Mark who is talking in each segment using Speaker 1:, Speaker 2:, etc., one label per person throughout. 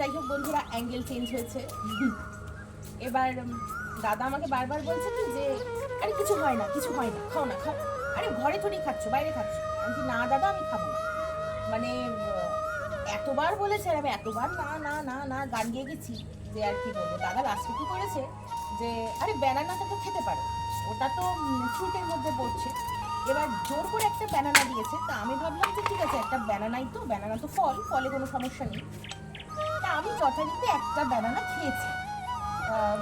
Speaker 1: যাই হোক বন্ধুরা অ্যাঙ্গেল চেঞ্জ হয়েছে। এবার দাদা আমাকে বারবার বলছে কি যে, আরে, কিছু হয় না, কিছু হয় না, খাও না, খাও আরে, ঘরে থোড়ি খাচ্ছ, বাইরে খাচ্ছ। আমি না দাদা, আমি খাব না। মানে এতবার বলেছে আর আমি এতবার না না না না, গান গিয়ে গেছি যে আর কি বলব। দাদা লাস্টে কি করেছে যে, আরে ব্যানানাটা তো খেতে পারো, ওটা তো ফ্রুটের মধ্যে পড়ছে। এবার জোর করে একটা ব্যানানা দিয়েছে, তা আমি ভাবলাম যে ঠিক আছে, একটা ব্যানানাই তো ব্যানানা তো ফল, ফলে কোনো সমস্যা নেই। আমি যথারীতি একটা ব্যানানা খেয়েছি।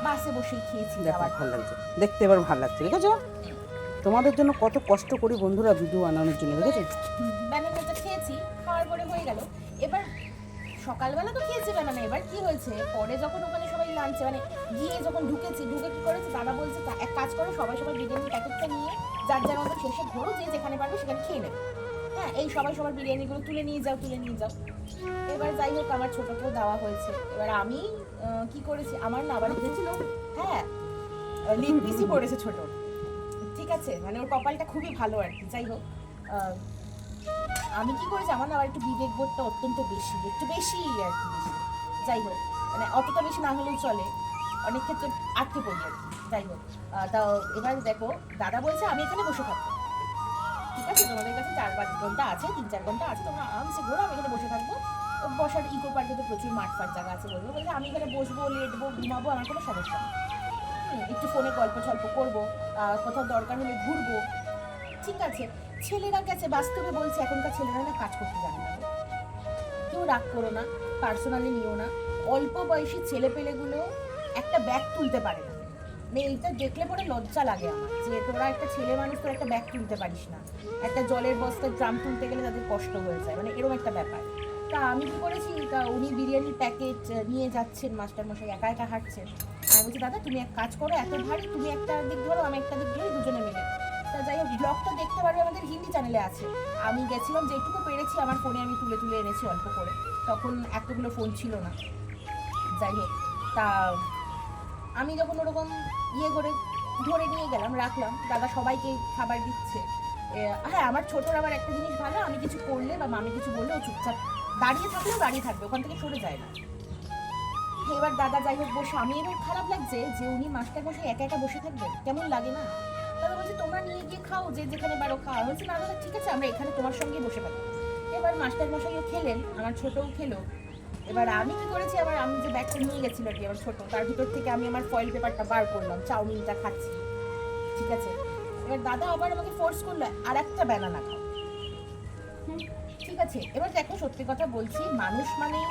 Speaker 1: বাসে বসেই খেয়েছি
Speaker 2: দেখো ভালো লাগছে। দেখতে এবার ভালো লাগছে ঠিক আছে? তোমাদের জন্য কত কষ্ট করি বন্ধুরা ভিডিও বানানোর জন্য ঠিক আছে?
Speaker 1: ব্যানানাটা খেয়েছি খাওয়ার পরে হয়ে গেল। এবার সকালবেলা তো খেয়েছি ব্যানানা এবার কি হয়েছে? পরে যখন ওখানে সবাই লাঞ্চে মানে গিয়ে যখন ঢুকেছি ঢুকে কি করেছে? দাদা বলছে এক কাজ করো সবাই সবাই বিরিয়ানির প্যাকেটটা নিয়ে যার যার মতো শেষে ঘোরো যে যেখানে পারবে সেখানে খেয়ে নেবে। হ্যাঁ এই সবাই সবার বিরিয়ানিগুলো তুলে নিয়ে যাও, তুলে নিয়ে যাও। এবার যাই হোক, আমার ছোটকেও দেওয়া হয়েছে। এবার আমি কি করেছি? আমার না আবার দেখছিল হ্যাঁ লিগ পিসি পড়েছে ছোট। ঠিক আছে মানে ওর কপালটা খুবই ভালো আর কি, যাই হোক। আমি কি করেছি? আমার না আবার একটু বিবেক বোধটা অত্যন্ত বেশি, একটু বেশি আর কি, বেশি। যাই হোক মানে অতটা বেশি না হলেও চলে। অনেক ক্ষেত্রে আটকে পড়ি আর কি, যাই হোক। তা এবার দেখো, দাদা বলছে আমি এখানে বসে থাকব। আছে তোমাদের কাছে চার পাঁচ ঘণ্টা আছে, তিন চার ঘণ্টা আছে, তোমরা আরামসে ঘোরো, আমি এখানে বসে থাকব। বসার ইকো পার্কে তো প্রচুর মাঠ ফাট জায়গা আছে বলব বলছে আমি এখানে বসবো লেটবো ঘুমাবো, আমার কোনো সমস্যা নেই। একটু ফোনে গল্প সল্প করব কোথাও দরকার হলে ঘুরবো। ঠিক আছে, ছেলেরা গেছে, বাস্তবে বলছে, এখনকার ছেলেরা না কাজ করতে জানে না। কেউ রাগ করো না পার্সোনালি নিও না। অল্প বয়সী ছেলে পেলেগুলো একটা ব্যাগ তুলতে পারে না। মানে এইটা দেখলে পরে লজ্জা লাগে আমার, যে তোরা একটা ছেলে মানুষ, তোরা একটা ব্যাগ তুলতে পারিস না। একটা জলের বস্তা, ড্রাম তুলতে গেলে তাদের কষ্ট হয়ে যায় মানে এরকম একটা ব্যাপার। তা আমি কি করেছি? তা উনি বিরিয়ানির প্যাকেট নিয়ে যাচ্ছেন মাস্টার মশাই একা একা হাঁটছেন। আমি বলছি, দাদা, তুমি এক কাজ করো, এত ভারী, তুমি একটা দিক ধরো, আমি একটা দিক ধরি, দুজনে মিলে। তা যাই হোক ব্লগটা দেখতে পারবে আমাদের হিন্দি চ্যানেলে আছে। আমি গেছিলাম, যেটুকু পেরেছি, আমার ফোনে আমি তুলে তুলে এনেছি অল্প করে। তখন এতগুলো ফোন ছিল না। যাই হোক, তা আমি যখন ওরকম ইয়ে করে ধরে নিয়ে গেলাম, রাখলাম, দাদা সবাইকে খাবার দিচ্ছে। হ্যাঁ আমার ছোটোর আবার একটা জিনিস ভালো, আমি কিছু করলে বা মামি কিছু বললে ও চুপচাপ দাঁড়িয়ে থাকলেও দাঁড়িয়ে থাকবে, ওখান থেকে সরে যায় না। এবার দাদা যাই হোক বসে, আমি এবার খারাপ লাগছে যে উনি মাস্টার বসে একা একা বসে থাকবেন কেমন লাগে না? দাদা বলছে, তোমরা নিয়ে গিয়ে খাও, যে যেখানে বারো খাওয়া বলছে, না দাদা, ঠিক আছে, আমরা এখানে তোমার সঙ্গে বসে থাকব। এবার মাস্টার মশাইও খেলেন, আমার ছোটও খেলো। এবার আমি কি করেছি? আবার আমি যে ব্যাগটা নিয়ে গেছিল আর কি, আমার ছোট, তার ভিতর থেকে আমি আমার ফয়েল পেপারটা বার করলাম, চাউমিনটা খাচ্ছি, ঠিক আছে? এবার দাদা আবার আমাকে ফোর্স করল আর একটা ব্যানানা খাও ঠিক আছে? এবার দেখো, সত্যি কথা বলছি, মানুষ মানে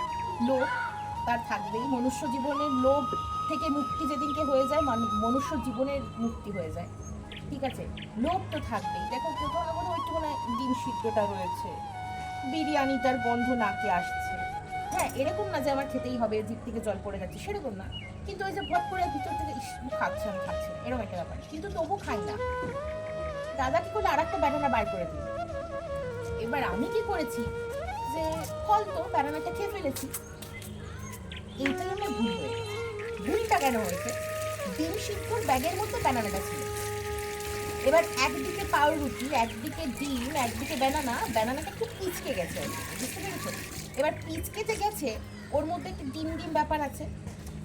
Speaker 1: লোভ, তার থাকবেই। মনুষ্য জীবনের লোভ থেকে মুক্তি যেদিনকে হয়ে যায়, মানু- মনুষ্য জীবনের মুক্তি হয়ে যায়, ঠিক আছে? লোভ তো থাকবেই। দেখো, কোথাও না কোথাও একটু মানে ডিম সিদ্ধটা রয়েছে, বিরিয়ানিটার গন্ধ নাকে আসছে। হ্যাঁ এরকম না যে আমার খেতেই হবে জিভ থেকে জল পড়ে যাচ্ছে, সেরকম না। কিন্তু ওই যে ভট করে ভিতর থেকে খাচ্ছে আমি খাচ্ছি এরকম একটা ব্যাপার। কিন্তু তবু খাই না। দাদা কি করল আর একটা ব্যানানা বার করে দিল এবার আমি কি করেছি যে, ফল তো ব্যানানাটা খেয়ে ফেলেছি। এইটাই আমার ভুল হয়ে গেছে। ভুলটা কেন হয়েছে? ডিম সিদ্ধর ব্যাগের মধ্যে ব্যানানাটা ছিল। এবার একদিকে পাউরুটি, একদিকে ডিম, একদিকে ব্যানানা ব্যানানাটা একটু পিচকে গেছে। বুঝতে পেরেছ? এবার পিচকেতে গেছে, ওর মধ্যে একটা ডিম ডিম ব্যাপার আছে।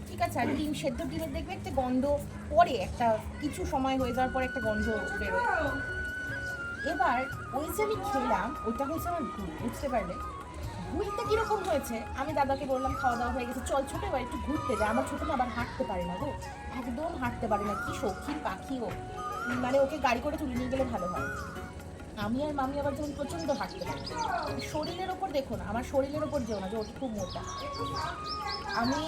Speaker 1: ঠিক আছে, আর ডিম সেদ্ধ ডিমের দেখবে একটা গন্ধ পরে, একটা কিছু সময় হয়ে যাওয়ার পর একটা গন্ধ বেরোয়। এবার ওই যে আমি খেলাম ওটা হয়েছে আমার ভুল বুঝতে পারলে? ভুলটা কীরকম হয়েছে? আমি দাদাকে বললাম, খাওয়া দাওয়া হয়ে গেছে, চল ছোটো একটু ঘুরতে যায় আমার ছোটো আবার হাঁটতে পারে না গো। একদম হাঁটতে পারে না, কি সখী পাখি ও। মানে ওকে গাড়ি করে তুলে নিয়ে গেলে ভালো হয়। আমি আর মামি আবার যখন প্রচণ্ড হাঁটতে পারি শরীরের ওপর দেখো না আমার শরীরের ওপর যেও না যে ওটা খুব মোটা। আমি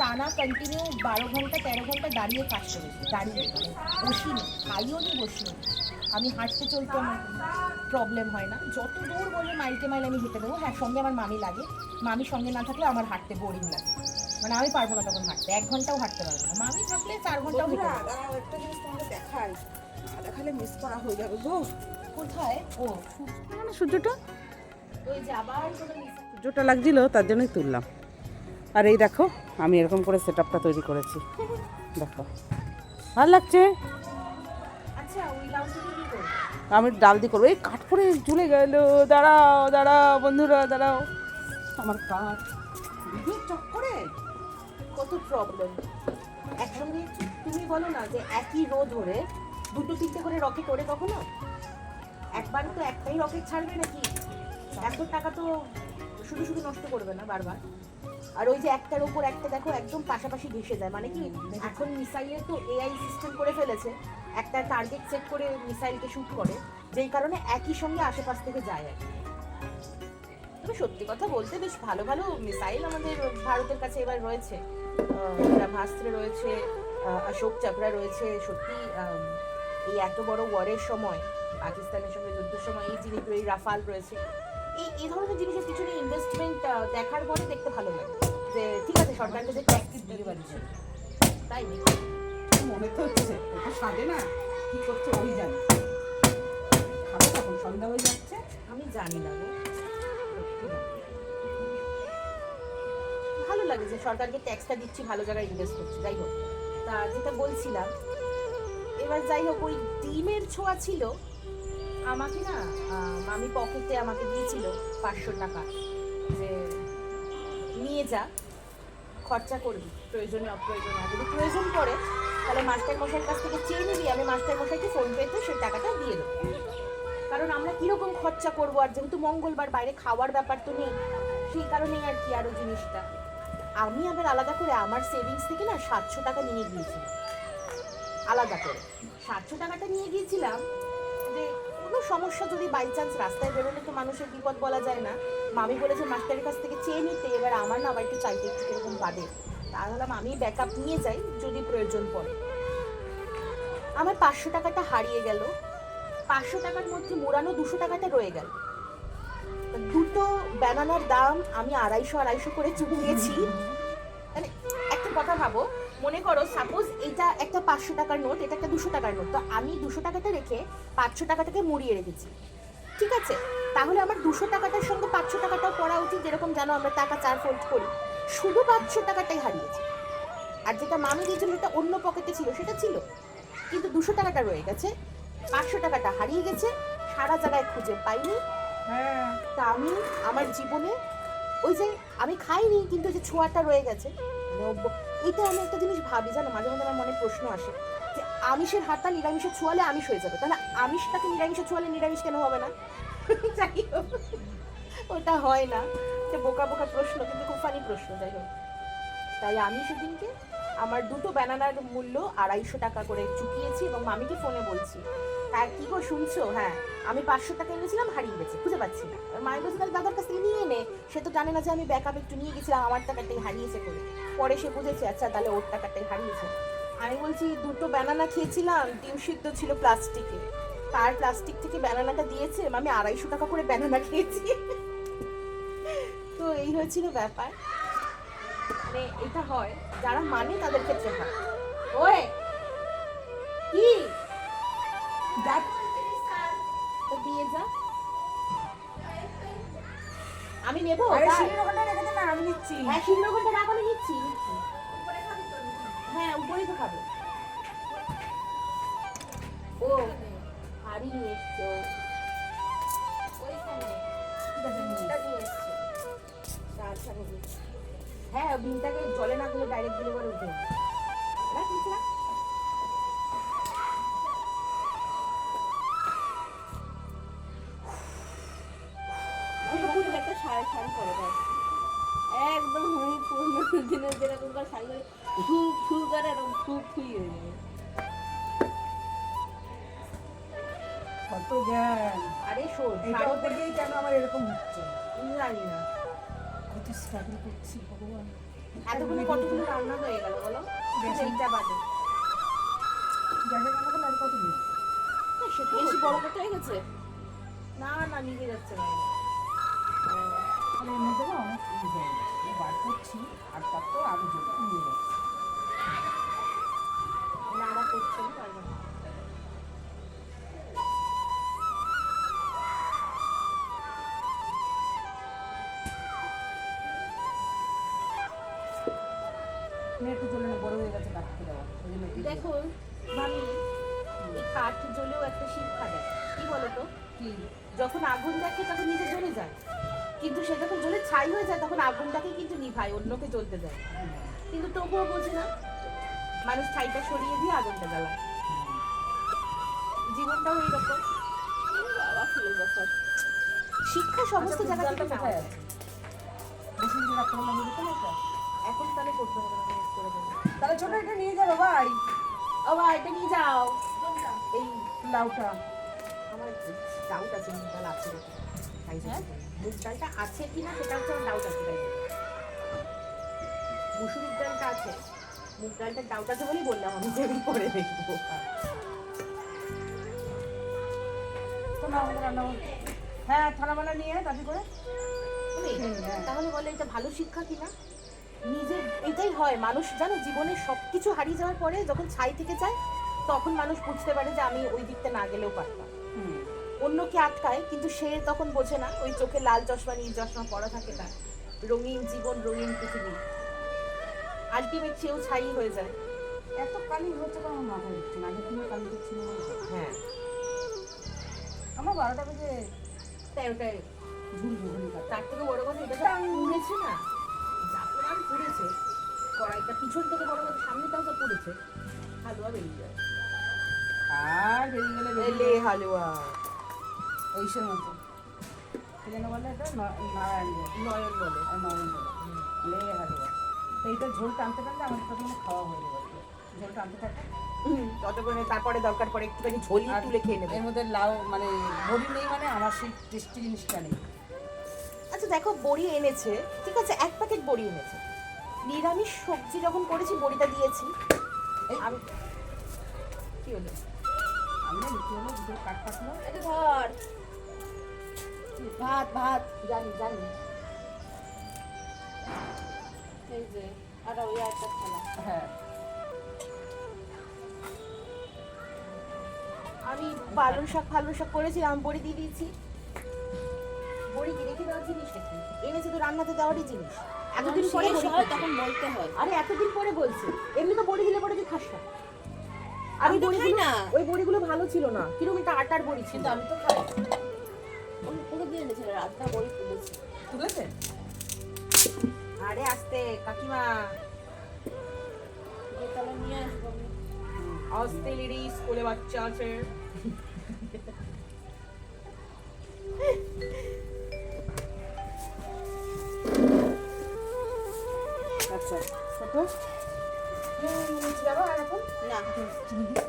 Speaker 1: টানা কন্টিনিউ বারো ঘণ্টা তেরো ঘণ্টা দাঁড়িয়ে কাজ করেছি দাঁড়িয়ে মানে বসিনি খাইও নি বসিনি। আমি হাঁটতে চলতে আমার প্রবলেম হয় না। যত দূর বলবে মাইলকে মাইল আমি হেঁটে দেবো হ্যাঁ সঙ্গে আমার মামি লাগে। মামি সঙ্গে না থাকলে আমার হাঁটতে বোরিং লাগে। মানে আমি পারব না তখন হাঁটতে এক ঘন্টাও হাঁটতে পারব না। মামি থাকলে চার ঘন্টাও হেঁটে
Speaker 2: একটা জিনিস তোমাকে দেখাই। দেখালে মিস করা হয়ে যাবে গো।
Speaker 1: কোথায়? ও
Speaker 2: মানে সূর্যটা?
Speaker 1: ওই যে আবার
Speaker 2: সূর্যটা লাগছিল তার জন্যই তুললাম। আর এই দেখো আমি এরকম করে সেট আপটা তৈরি করেছি। দেখো ভালো লাগছে?
Speaker 1: আচ্ছা
Speaker 2: আমি ডাল দিয়ে করব। এই কাঠ পরে ঝুলে গেল। দাঁড়াও দাঁড়াও বন্ধুরা দাঁড়াও। আমার কাঠ।
Speaker 1: চক্করে কত প্রবলেম একসঙ্গে তুমি বলো না যে একই রো ধরে দুটো তিনটে করে রকেট ওড়ে কখনো? একবার তো একটাই রকেট ছাড়বে নাকি? এত টাকা তো শুধু শুধু নষ্ট করবে না বারবার। আর ওই যে একটার ওপর একটা দেখো একদম পাশাপাশি ভেসে যায়। মানে কি, এখন মিসাইলের তো এআই সিস্টেম করে ফেলেছে, একটা টার্গেট সেট করে মিসাইলকে শুট করে, যেই কারণে একই সঙ্গে আশেপাশ থেকে যায় আর। তবে সত্যি কথা বলতে বেশ ভালো ভালো মিসাইল আমাদের ভারতের কাছে এবার রয়েছে। ব্রহ্মাস্ত্র রয়েছে অশোক চক্রা রয়েছে। সত্যি এই এত বড় ওয়ারের সময় পাকিস্তানের সঙ্গে যুদ্ধের সময় এই জিনিস এই রাফাল রয়েছে। এই এই ধরনের জিনিসের পিছনে ইনভেস্টমেন্ট দেখার পরে দেখতে ভালো লাগে। যে ঠিক আছে সরকারকে যে ট্যাক্স দিয়ে পারছে তাই?
Speaker 2: মনে তো হচ্ছে সাজে না। কি করছে ওই জানে। খাব তখন সন্ধ্যা হয়ে যাচ্ছে।
Speaker 1: আমি জানি না। ভালো লাগে যে সরকারকে ট্যাক্সটা দিচ্ছি ভালো জায়গায় ইনভেস্ট করছি। যাই হোক। তা যেটা বলছিলাম এবার যাই হোক ওই ডিমের ছোঁয়া ছিল। আমাকে না মামি পকেটে আমাকে দিয়েছিল পাঁচশো টাকা। যে নিয়ে যা, খরচা করবি, প্রয়োজনে, অপ্রয়োজনে। যদি প্রয়োজন পড়ে, তাহলে মাস্টার মশাইয়ের কাছ থেকে চেয়ে নিবি, আমি মাস্টার মশাইকে ফোন পেতে সেই টাকাটা দিয়ে দেবো। কারণ আমরা কীরকম খরচা করব, আর যেহেতু মঙ্গলবার বাইরে খাওয়ার ব্যাপার তো নেই, সেই কারণেই আর কি আরও জিনিসটা। আমি আবার আলাদা করে আমার সেভিংস থেকে না সাতশো টাকা নিয়ে গিয়েছিলাম। আলাদা করে। সাতশো টাকাটা নিয়ে গিয়েছিলাম কোনো সমস্যা যদি বাই চান্স রাস্তায় বেরোলে তো মানুষের বিপদ বলা যায় না। মামি বলেছে, মাস্টারের কাছ থেকে চেয়ে নিতে। এবার আমার না আবার একটু চাইতে একটু কীরকম বাদে। তাহলে আমি ব্যাকআপ নিয়ে যাই যদি প্রয়োজন পড়ে। আমার পাঁচশো টাকাটা হারিয়ে গেল। পাঁচশো টাকার মধ্যে মোড়ানো দুশো টাকাটা রয়ে গেল। দুটো ব্যানানার দাম আমি আড়াইশো আড়াইশো করে চুকিয়েছি। মানে একটা কথা ভাবো মনে করো সাপোজ এটা একটা পাঁচশো টাকার নোট এটা একটা দুশো টাকার নোট তো আমি দুশো টাকাটা রেখে পাঁচশো টাকাটাকে মুড়িয়ে রেখেছি। ঠিক আছে? তাহলে আমার দুশো টাকাটার সঙ্গে পাঁচশো টাকাটাও পড়া উচিত যেরকম জানো আমরা টাকা চার ফোল্ড করি। শুধু পাঁচশো টাকাটাই হারিয়েছি। আর যেটা মামি দিয়েছিল সেটা অন্য পকেটে ছিল সেটা ছিল। কিন্তু দুশো টাকাটা রয়ে গেছে। পাঁচশো টাকাটা হারিয়ে গেছে সারা জায়গায় খুঁজে পাইনি।
Speaker 2: হ্যাঁ।
Speaker 1: তা আমি আমার জীবনে ওই যে আমি খাইনি কিন্তু যে ছোঁয়াটা রয়ে গেছে। অভ্য- এইটা আমি একটা জিনিস ভাবি, জানো, মাঝে মাঝে আমার মনে প্রশ্ন আসে যে, আমিষের হাতটা নিরামিষে ছোঁয়ালে আমিষ হয়ে যাবে। তাহলে আমিষটাকে নিরামিষে ছোঁয়ালে নিরামিষ কেন হবে না? যাই ওটা হয় না। যে বোকা বোকা প্রশ্ন, কিন্তু খুব ফানি প্রশ্ন, যাই হোক। তাই আমি সেদিনকে আমার দুটো ব্যানানার মূল্য আড়াইশো টাকা করে চুকিয়েছি এবং মামিকে ফোনে বলছি তার কি গো শুনছো? হ্যাঁ আমি পাঁচশো টাকা এনেছিলাম, হারিয়ে গেছে, খুঁজে পাচ্ছি না। মায়ের বলছে তাহলে দাদার কাছ থেকে নিয়ে নে। সে তো জানে না যে আমি ব্যাকআপ একটু নিয়ে গেছিলাম, আমার টাকাটাই হারিয়েছে করে। পরে সে বুঝেছে আচ্ছা তাহলে ওর টাকাটাই হারিয়েছে। আমি বলছি, দুটো ব্যানানা খেয়েছিলাম ডিম সিদ্ধ ছিল প্লাস্টিকে তার প্লাস্টিক থেকে ব্যানানাটা দিয়েছে আমি আড়াইশো টাকা করে ব্যানানা খেয়েছি। তো এই হয়েছিল ব্যাপার। মানে এটা হয়, যারা মানে তাদের ক্ষেত্রে হয়। ওই, কি?
Speaker 2: দেখ
Speaker 1: দিয়ে যা। আমি নেব?
Speaker 2: আরে ওখানটা রেখে দে না আমি নিচ্ছি।
Speaker 1: হ্যাঁ রাখ আমি নিচ্ছি। হ্যাঁ উপরেই তো খাব। ও হাড়ি নিয়ে এসছো
Speaker 2: নিয়ে
Speaker 1: নিয়ে হ্যাঁ বিনটাকে জলে না দিলে ডাইরেক্ট দিলে পরে উঠে
Speaker 3: দিনের যেরকম করে শাড়ি করে ফু ফু করে এরকম ফু ফুই হয়ে যাবে।
Speaker 2: কত জ্ঞান।
Speaker 1: আরে শোন
Speaker 2: এটা দেখেই কেন আমার এরকম হচ্ছে?
Speaker 1: জানি না।
Speaker 2: কত স্ট্রাগল করছি ভগবান।
Speaker 1: এতগুলো কতগুলো রান্না হয়ে গেল বলো?
Speaker 2: বেশি।
Speaker 1: বাদে।
Speaker 2: গ্যাসের রান্না করলে আর কত দিন
Speaker 3: বেশি বড় করতে হয়ে গেছে।
Speaker 1: না না নিয়ে যাচ্ছে না।
Speaker 2: তাহলে এর মধ্যে না অনেক বার করছি আর তার তো আরও জোর নিয়ে যাচ্ছে
Speaker 1: নাড়া করছে
Speaker 2: একটু জ্বলে বড় হয়ে গেছে কাটতে দেওয়া ওই জন্য
Speaker 1: দেখো মামি এই কাঠ জ্বলেও একটা শিক্ষা দেয়। কি বলো তো?
Speaker 2: কি?
Speaker 1: যখন আগুন দেখে তখন নিজে জ্বলে যায়। কিন্তু সে যখন জ্বলে ছাই হয়ে যায় তখন আগুনটাকে কিন্তু নিভায় অন্যকে জ্বলতে দেয়। কিন্তু তবুও বোঝে না মানুষ ছাইটা সরিয়ে দিয়ে আগুনটা জ্বালায়। জীবনটাও এইরকম। শিক্ষা সমস্ত
Speaker 2: আচ্ছা,
Speaker 1: জায়গা থেকে যায়।
Speaker 2: পারছ?
Speaker 1: এখন তাহলে করতে হবে না করে দেবো।
Speaker 2: তাহলে ছোট এটা নিয়ে যাব ভাই।
Speaker 1: ও ভাই এটা নিয়ে যাও। এই
Speaker 2: লাউটা।
Speaker 1: আমার ডাউট আছে ডাল আছে খাইছে
Speaker 2: হ্যাঁ?
Speaker 1: মুগ আছে কিনা সেটা হচ্ছে আমার ডাউট আছে। মুসুরির ডালটা আছে। মুগ ডালটা ডাউট আছে বলেই বললাম আমি যে আমি পরে দেখব।
Speaker 2: না হ্যাঁ থানাবানা নিয়ে তাড়াতাড়ি করে।
Speaker 1: তাহলে বলে এটা ভালো শিক্ষা কিনা? নিজের, এটাই হয়। মানুষ, জানো, জীবনে সব কিছু হারিয়ে যাওয়ার পরে যখন ছাই থেকে যায়, তখন মানুষ বুঝতে পারে যে আমি ওই দিকটা না গেলেও পারতাম। অন্যকে আটকায় কিন্তু সে তখন বোঝে না ওই চোখে লাল চশমা নীল চশমা পড়া থাকে না রঙিন জীবন রঙিন পৃথিবী। আলটিমেট সেও ছাই হয়ে যায়।
Speaker 2: এত কালি হচ্ছে তো আমার মাথায় দিচ্ছে না? আগের দিনে কালি দিচ্ছি
Speaker 1: হ্যাঁ।
Speaker 2: আমার বারোটা বেজে
Speaker 1: ওটাই
Speaker 2: ঝুল ঝুলি
Speaker 1: তার থেকে বড় কথা এটা যা পুড়েছে না। যা পুড়েছে কড়াইটা পিছন থেকে বড় কথা সামনেটাও যা পুড়েছে। হালুয়া বেরিয়ে যায়।
Speaker 2: আর বেরিয়ে গেলে
Speaker 1: হালুয়া।
Speaker 2: ওইসের মতো। কি যেন বলে এটা ন- নারায়ণ।
Speaker 1: নয়ন বলে।
Speaker 2: আর বলে। লে হালুয়া তো এইটা ঝোল টানতে টানতে আমাদের প্রথমে খাওয়া হয়ে যাবে ঝোল টানতে থাকে
Speaker 1: ততক্ষণে তারপরে দরকার পড়ে একটুখানি ঝোলি তুলে খেয়ে নেবে।
Speaker 2: এর মধ্যে লাউ মানে বড়ি নেই মানে আমার সেই টেস্টি জিনিসটা নেই।
Speaker 1: আচ্ছা দেখো বড়ি এনেছে। ঠিক আছে এক প্যাকেট বড়ি এনেছে। নিরামিষ সবজি যখন করেছি বড়িটা দিয়েছি।
Speaker 2: এই
Speaker 1: আমি কি হলো?
Speaker 2: আমি নিচে হলো? কাঠ কাটলো।
Speaker 3: এটা ধর।
Speaker 1: ভাত ভাত জানি জানি।
Speaker 3: এই যে আর ওই একটা খেলা।
Speaker 2: হ্যাঁ।
Speaker 1: আমি পালং শাক ফালং শাক করেছিলাম বড়ি দিয়ে দিয়েছি। বড়ি কি রেখে দেওয়ার জিনিসটা কি এনেছে তো রান্নাতে দেওয়ারই জিনিস। এতদিন পরে বড়ি
Speaker 3: হয় তখন বলতে হয়।
Speaker 1: আরে এতদিন পরে বলছি। এমনি তো বড়ি দিলে পরে তুই খাস না। আমি
Speaker 3: খাই না।
Speaker 1: ওই বড়িগুলো ভালো ছিল না। কীরকম একটা আটার বড়ি ছিল।
Speaker 3: আমি তো খাই। দিয়ে এনেছে রাতটা তুলেছে।
Speaker 2: তুলেছে?
Speaker 1: আরে আস্তে কাকিমা।
Speaker 3: তাহলে নিয়ে আসব আমি।
Speaker 1: লিডি স্কুলে বাচ্চা আছে।
Speaker 2: আচ্ছা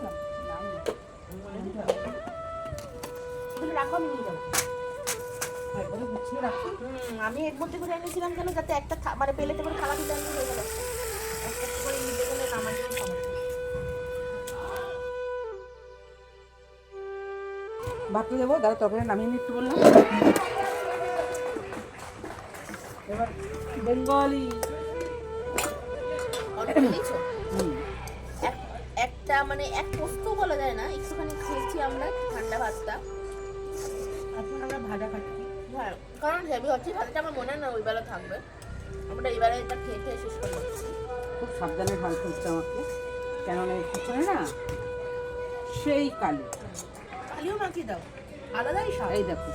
Speaker 3: না।
Speaker 1: তুমি রাখো আমি নিয়ে যাব।
Speaker 2: একবারে গুছিয়ে রাখি।
Speaker 1: আমি এর মধ্যে করে এনেছিলাম কেন? যাতে একটা মানে পেলেতে করে খাওয়া দিতে হয়ে গেল। একটা করে নিতে গেলে আমার
Speaker 2: ভাতটা দেবো দাদা তরকারি নামিয়ে একটু বললাম। এবার বেঙ্গলি।
Speaker 3: একটা মানে এক পোস্ত বলা যায় না? একটুখানি খেয়েছি আমরা ঠান্ডা ভাতটা।
Speaker 1: এখন আমরা ভাজা খাচ্ছি।
Speaker 3: হ্যাঁ কারণ হেভি হচ্ছে ভাতটা আমার মনে হয় না ওই বেলা থাকবে। আমরা এবারে এটা খেয়ে খেয়ে শেষ করে
Speaker 2: খুব সাবধানে ঢালতে হচ্ছে আমাকে কেননা পিছনে না সেই কালি।
Speaker 1: কালিও মাখিয়ে দাও? আলাদাই স্বাদ।
Speaker 2: এই দেখো।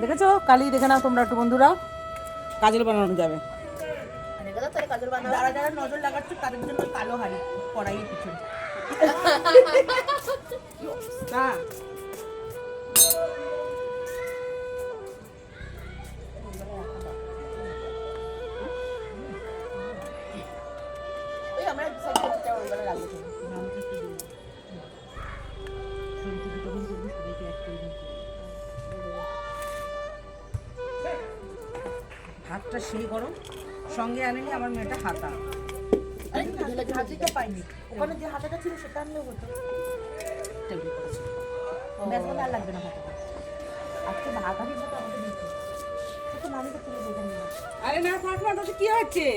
Speaker 2: দেখেছ? কালি দেখে নাও তোমরা একটু বন্ধুরা। কাজল বানানো যাবে।
Speaker 3: আর তাহলে কাজল বানাবো
Speaker 1: যারা যারা নজর লাগাচ্ছে তাদের জন্য কালো হাড়ি কড়াইয়ের পিছনে। না।
Speaker 2: সঙ্গে আনেনি আমার মেয়েটা হাতা।
Speaker 1: হাতিটা পাইনি। ওখানে যে হাতাটা ছিল সেটা আনলেও হতো।
Speaker 2: টেবিল করেছে
Speaker 1: ব্যাস বলে আর লাগবে না হাতাটা। আজকে ভাগাড়ির মতো আমাদের দিতে। একটু নামিটা তুলে দেখে
Speaker 2: আরে না কি হচ্ছে?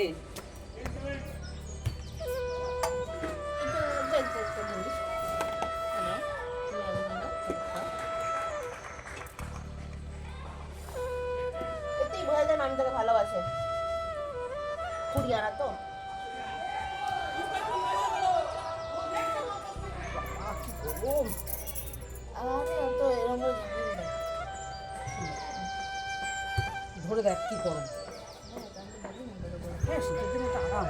Speaker 3: বেশি
Speaker 2: আমার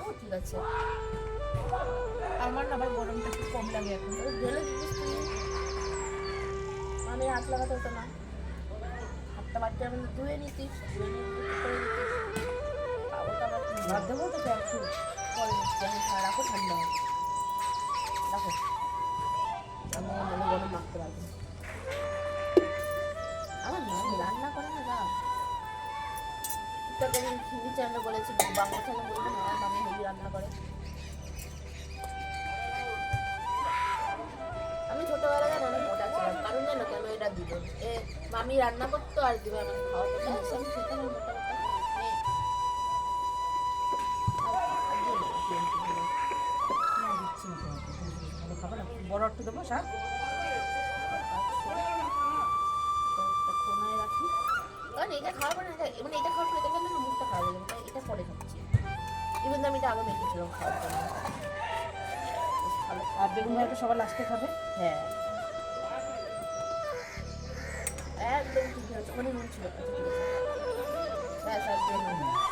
Speaker 3: ও ঠিক আছে না ভাই গরমটা একটু কম লাগে এখন ঢেলে আমি হাত লাগাতে হতো না। হাতটা বাড়তে আমি ধুয়ে নিতিস ধুয়ে ঠান্ডা রাখো আমি মনে পারব আমার রান্না করে না হিন্দি বলেছি আমার মামি রান্না করে আমি মোটা কারণ কেন এটা দিব এ রান্না করতো আর দিবে আমাকে। খাওয়া আমি
Speaker 2: বড় একটু দেবো শাক
Speaker 3: কারণ এটা খাওয়ার পরে না এটা- মানে এটা খাওয়ার পরে এটা খেলে মুখটা খাওয়া যাবে এটা পরে খাচ্ছি। ইভেন আমি এটা আগে মেখেছিলাম খাওয়ার জন্য
Speaker 2: আর বেগুন ভাইটা সবার লাস্টে খাবে?
Speaker 3: হ্যাঁ। একদম ঠিক আছে মানে নুন ছিল। আচ্ছা,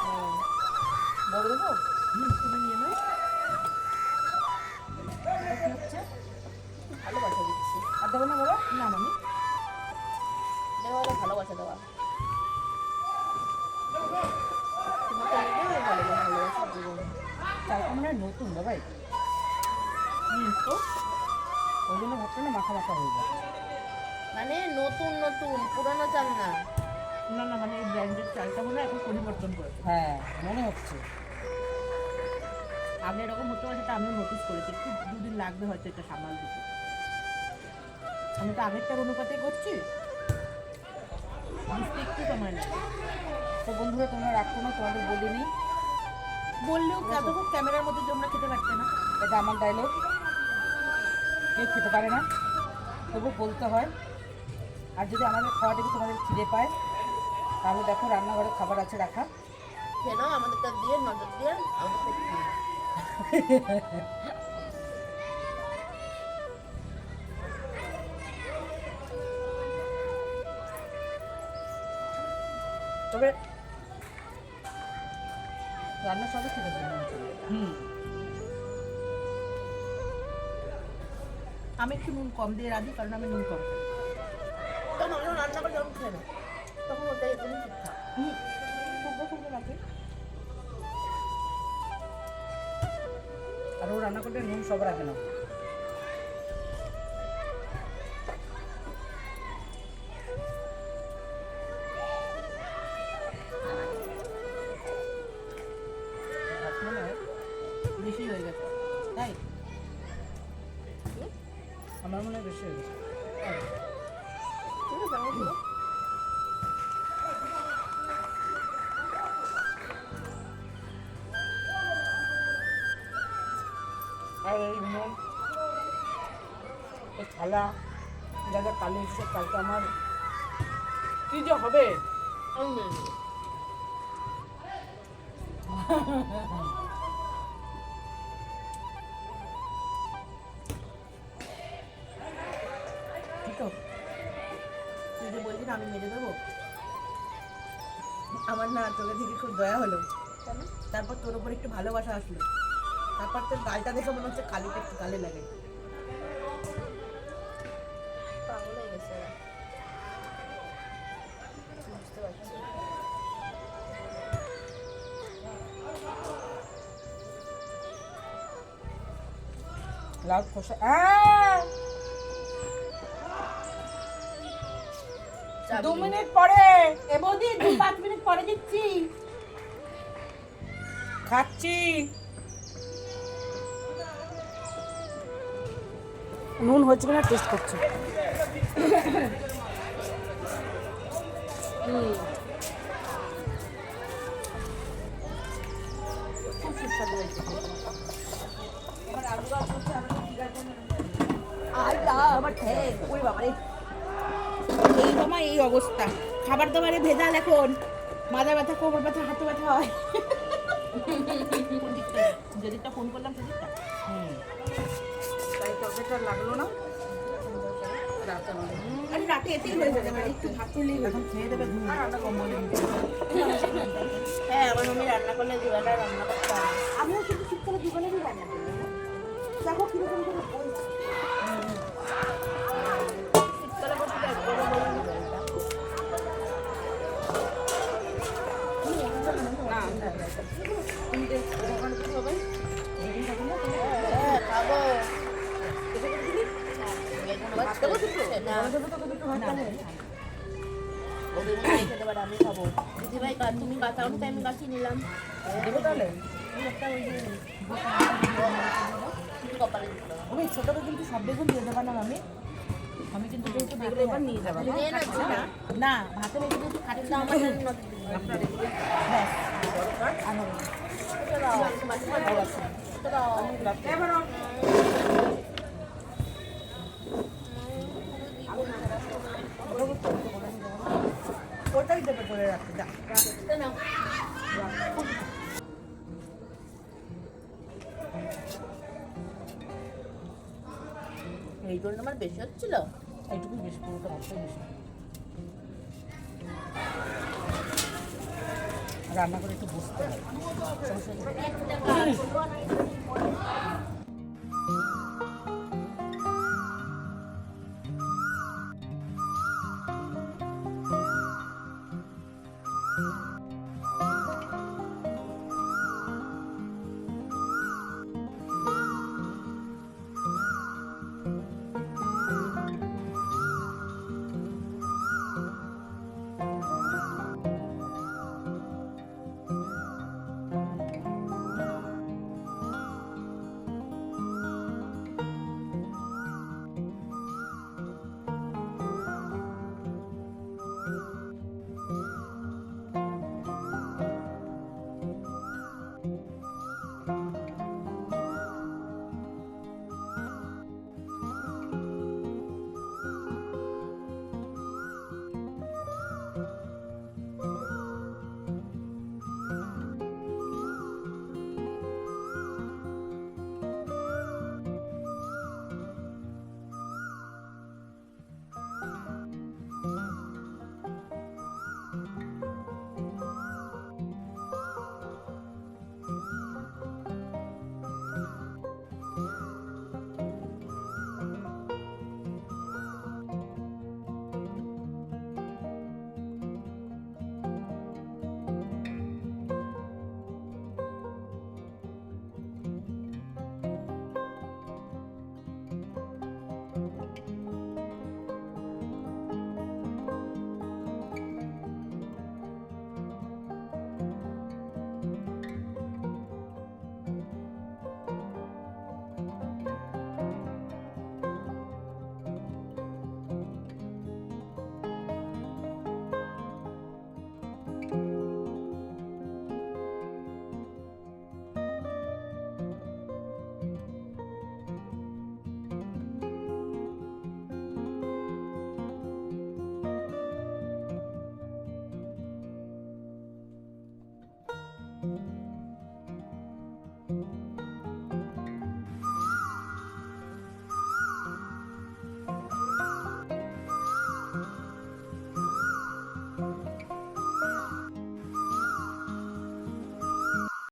Speaker 3: হ্যাঁ
Speaker 2: বড় দেবো?
Speaker 3: তুমি নিয়ে নাও। ভালোবাসা দিচ্ছি।
Speaker 2: আর দেবো না বড়
Speaker 3: না মামি। দেওয়া হলো ভালোবাসা দেওয়া ভালো
Speaker 2: চালটা মনে হয় নতুন
Speaker 3: হুম তো?
Speaker 2: ওই জন্য ভাতটা না মাখা মাখা হয়ে যায়
Speaker 3: মানে নতুন নতুন পুরানো চাল না?
Speaker 1: না না মানে এই ব্র্যান্ডের চালটা মনে এখন পরিবর্তন করেছে।
Speaker 2: হ্যাঁ মনে হচ্ছে।
Speaker 1: আগে এরকম হতে পারে সেটা আমিও নোটিস করেছি। একটু দুদিন লাগবে হয়তো এটা সামাল দিতে। আমি তো আগেরটার অনুপাতে করছি বুঝতে একটু সময় লাগে।
Speaker 2: তো বন্ধুরা তোমরা রাখো না তোমাদের বলিনি
Speaker 1: বললেও এতক্ষণ ক্যামেরার মধ্যে তোমরা খেতে পারতে না।
Speaker 2: এটা আমার ডায়লগ কেউ খেতে পারে না। তবু বলতে হয়। আর যদি আমাদের খাওয়া দেখে তোমাদের খিদে পায় তাহলে দেখো রান্নাঘরে খাবার আছে রাখা।
Speaker 3: কেন আমাদেরটা দিয়ে নজর দিয়ে আমাদেরটা
Speaker 2: তবে রান্নার সবই ঠিক আছে
Speaker 1: হুম। আমি একটু নুন কম দিয়ে রাখি কারণ আমি নুন কম খাই।
Speaker 3: তখন রান্না করে যখন খেয়ে না তখন ওটাই একদমই ঠিকঠাক
Speaker 1: হুম। রাখি
Speaker 2: আর ও রান্না করলে নুন সব রাখে না। আমার
Speaker 1: না তোকে দেখে খুব দয়া হলো। তারপর তোর উপর একটু ভালোবাসা আসলো। তারপর তোর গালটা দেখে মনে হচ্ছে কালিটা একটু গালে লাগে।
Speaker 2: খোসা। দু মিনিট পরে খাচ্ছি নুন হচ্ছে কিনা টেস্ট করছি?
Speaker 1: এই তোমার এই অবস্থা। খাবার দাবারে ভেজাল এখন। মাথা ব্যথা কোমর ব্যথা হাঁটু ব্যথা হয়।
Speaker 4: যেদিকটা ফোন করলাম সেদিকটা?
Speaker 2: হুম। তাই তরকারিটা লাগল না।
Speaker 1: আরে রাতে এতেই হয়ে যাবে মানে একটু ভাত
Speaker 4: এখন খেয়ে দেবে ঘুম
Speaker 3: হ্যাঁ আমার মামি রান্না করলে দুবেলা রান্না করতে
Speaker 1: আমিও দুবেলারই রান্না করি। দেখো কীরকম করে বলছে।
Speaker 3: শীতকালে করতে তুমি তাই আমি কাঁচিয়ে নিলাম
Speaker 4: ছোটকে কিন্তু সব বেগুন দিয়ে দেবা না আমি আমি কিন্তু নিয়ে যাব
Speaker 3: না?
Speaker 4: না ভাতে বেগুন যেহেতু
Speaker 3: না, আমার
Speaker 4: ওটাই দেবে করে রাখতে যা
Speaker 3: এই জন্য আমার বেশি হচ্ছিল?
Speaker 4: এইটুকুই বেশি, পুরোটা ভাতটাই বেশি।
Speaker 2: রান্না করে একটু
Speaker 3: বুঝতে হবে।